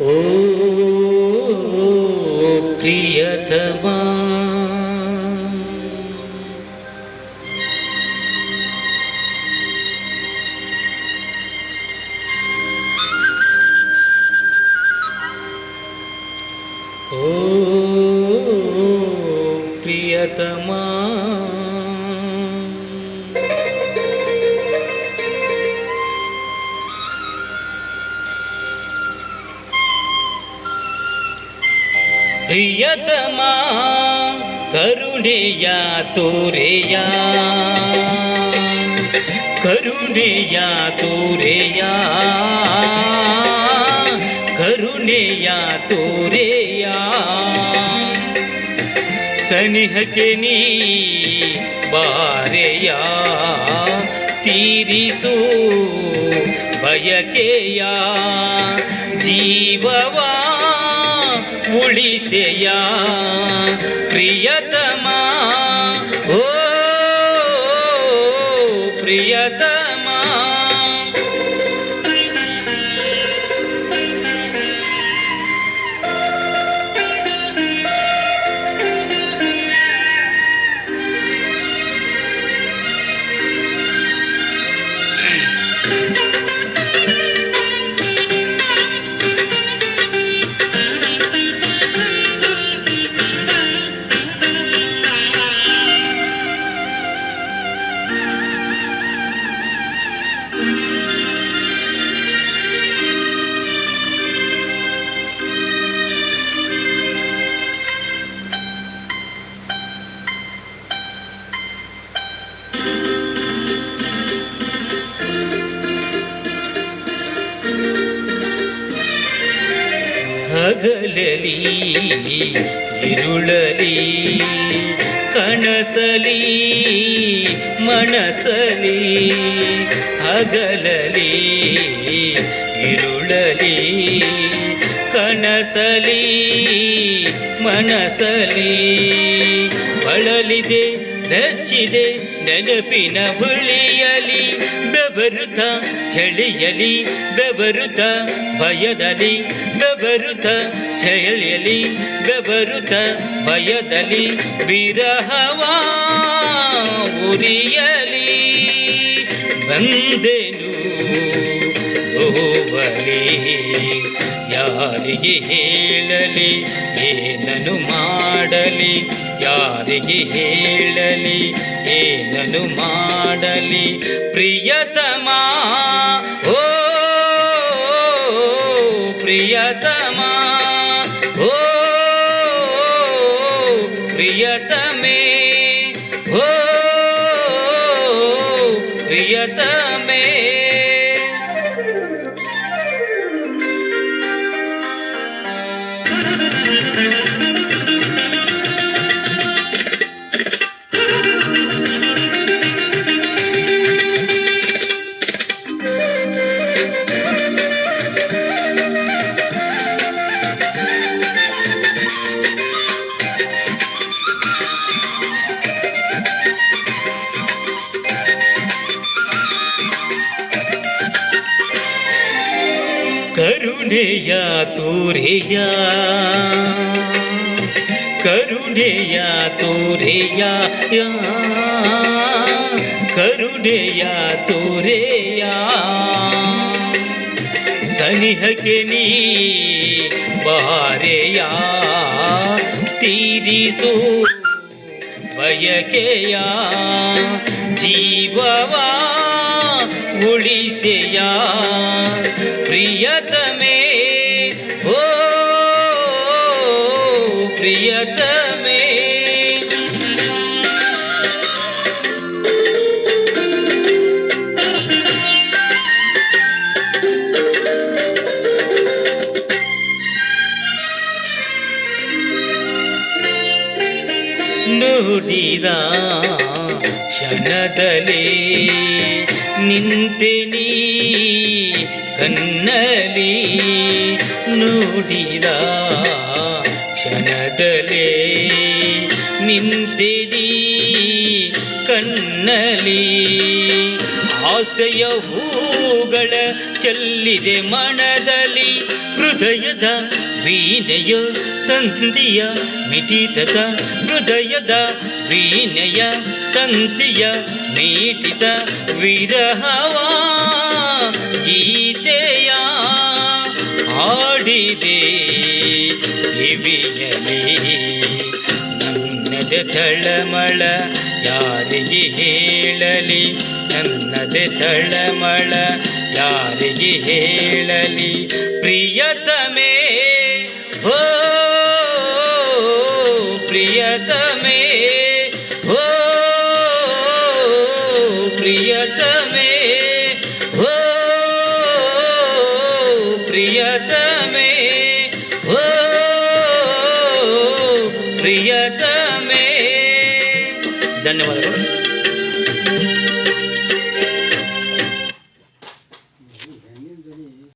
ओ प्रियतमा। धियतमा करुणेया तोरेया। करुणेया तोरेया। करुणेया तोरेया। सन्हकिनी बारेया तीरिसु भयकेया। जीववा ಉಳಿಸೆಯ ಪ್ರಿಯತಮ ಓ ಪ್ರಿಯತಮ ಹಗಲಲಿ ಇರುಳಲಿ ಕನಸಲಿ ಮನಸಲಿ ಹಗಲಲಿ ಇರುಳಲಿ ಕನಸಲಿ ಮನಸಲಿ ಬಳಲಿದೆ ರಚ್ಚಿದೆ ನೆನಪಿನ ಹುಳಿಯಲಿ, ಬೆವರುತ ಚಳಿಯಲಿ, ಬೆವರುತ ಭಯದಲ್ಲಿ, ಬೆವರುತ ಚಳಿಯಲಿ, ಬೆವರುತ ಭಯದಲ್ಲಿ ಬಿರಹವಾ ಉರಿಯಲಿ. ಬಂದೆನು ಹೋಗಲಿ, ಯಾರಿಗೆ ಹೇಳಲಿ ಏನನು ಮಾಡಲಿ, ಯಾರಿಗೆ ಹೇಳಲಿ ಏನನು ಮಾಡಲಿ ಪ್ರಿಯತಮ ಓ ಪ್ರಿಯತಮ ಓ ಪ್ರಿಯತಮೇ ಓ ಪ್ರಿಯತಮೇ ಕರುಣೆಯ ತೋರೆಯ ಕರುಣೆಯ ತೋರೆಯ ಕರುಣೆಯ ತೋರೆಯ ಸನಿಹಕ್ಕೆ ನೀ ಬಾರೆಯ ತೀರಿಸು ಬಯಕೆಯ ಜೀವವ ಉಳಿಸೆಯ ಪ್ರಿಯತಮೇ ಓ ಪ್ರಿಯತಮೇ ನುಡಿದ ಕ್ಷಣದಲ್ಲಿ ನಿಂತೆ ನೀ ಕನ್ನಲಿ ನುಡಿದ ಕ್ಷಣದಲ್ಲಿ ನಿಂತಿದಿ ಕಣ್ಣಲಿ. ಆಸೆಯ ಹೂಗಳ ಚೆಲ್ಲಿದೆ ಮನದಲ್ಲಿ ಹೃದಯದ ವೀಣೆಯ ತಂತಿಯ ಮಿಟಿತದ ಹೃದಯದ ವೀಣೆಯ ತಂತಿಯ ಮೀಟಿದ ವಿರಹವ ಹಾಡಿದೆ ಕಿವಿಯಲಿ ನನ್ನದೆ ತಳಮಳ, ಯಾರಿಗೆ ಹೇಳಲಿ? ನನ್ನದೆ ತಳಮಳ, ಯಾರಿಗೆ ಹೇಳಲಿ? ಪ್ರಿಯತಮೇ ಹೋ ಪ್ರಿಯತಮೇ ಹೋ ಪ್ರಿಯತಮೇ ಹೋ प्रियतमे। धन्यवाद।